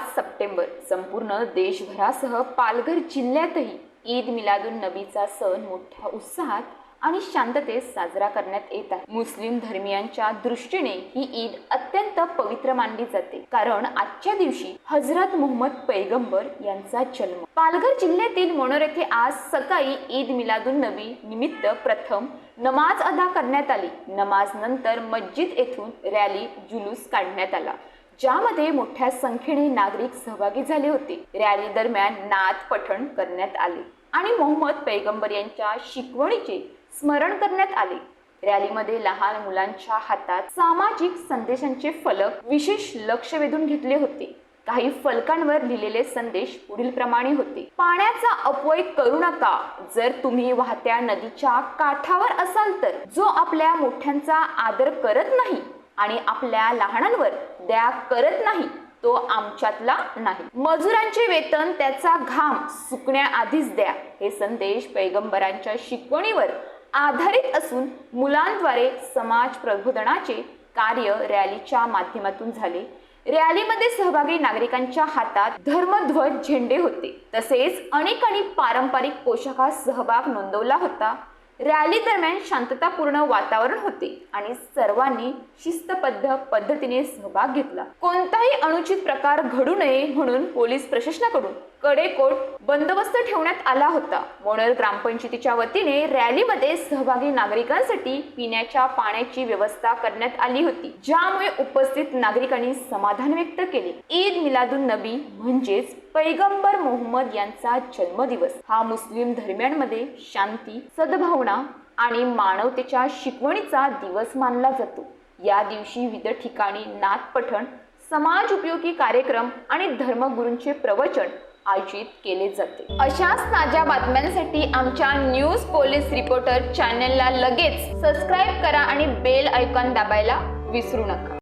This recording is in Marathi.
संपूर्ण देशभरासह पालघर जिल्ह्यातही ईद मिलादुन नबीचा सण मोठ्या उत्साहात आणि शांततेत साजरा करण्यात येत आहे. मुस्लिम धर्मियांच्या दृष्टीने ही ईद अत्यंत पवित्र मानली जाते. कारण आजच्या दिवशी हजरत मोहम्मद पैगंबर यांचा जन्म. पालघर जिल्ह्यातील मनोर येथे आज सकाळी ईद मिलादुन नबी निमित्त प्रथम नमाज अदा करण्यात आली. नमाज नंतर मस्जिद येथून रॅली जुलूस काढण्यात आला. ज्यामध्ये मोठ्या संख्येने नागरिक सहभागी झाले होते. रॅली दरम्यान नाद पठण करण्यात आले आणि मोहम्मद पैगंबर यांच्या शिकवणीचे स्मरण करण्यात आले. रॅलीमध्ये लहान मुलांच्या हातात सामाजिक संदेशांचे फलक विशेष लक्ष वेधून घेतले होते. काही फलकांवर लिहिलेले संदेश पुढील प्रमाणे होते. पाण्याचा अपव्यय करू नका. जर तुम्ही वाहत्या नदीच्या काठावर असाल तर जो आपल्या मोठ्यांचा आदर करत नाही आणि आपल्या लहानांवर दया करत नाही तो आमच्यातला नाही. मजुरांचे वेतन त्याचा घाम सुकण्याआधीच द्या हे संदेश पैगंबरांच्या शिकवणीवर आधारित असून मुलांद्वारे समाज प्रबोधनाचे कार्य रॅलीच्या माध्यमातून झाले. रॅलीमध्ये सहभागी नागरिकांच्या हातात धर्मध्वज झेंडे होते. तसेच अनेकांनी पारंपरिक पोशाखात सहभाग नोंदवला होता. रॅली दरम्यान शांततापूर्ण वातावरण होते आणि सर्वांनी शिस्तबद्ध पद्धतीने सहभाग घेतला. कोणताही अनुचित प्रकार घडू नये म्हणून पोलीस प्रशासनाकडून कडेकोट बंदोबस्त ठेवण्यात आला होता. मोनर ग्रामपंचायतीच्या वतीने रॅलीमध्ये सहभागी नागरिकांसाठी पिण्याच्या पाण्याची व्यवस्था करण्यात आली होती ज्यामुळे उपस्थित नागरिकांनी समाधान व्यक्त केले. ईद मिलादुन नबी म्हणजेच पैगंबर मोहम्मद यांचा जन्मदिवस. हा मुस्लिम धर्मियांमध्ये शांती सद्भावना आणि मानवतेच्या शिकवणीचा दिवस मानला जातो. या दिवशी विविध ठिकाणी नाथपठण समाज उपयोगी कार्यक्रम आणि धर्मगुरूंचे प्रवचन आयोजित केले जाते. अशाच ताज्या बातम्यांसाठी आमच्या न्यूज पोलीस रिपोर्टर चॅनलला लगेच सबस्क्राईब करा आणि बेल ऐकॉन दाबायला विसरू नका.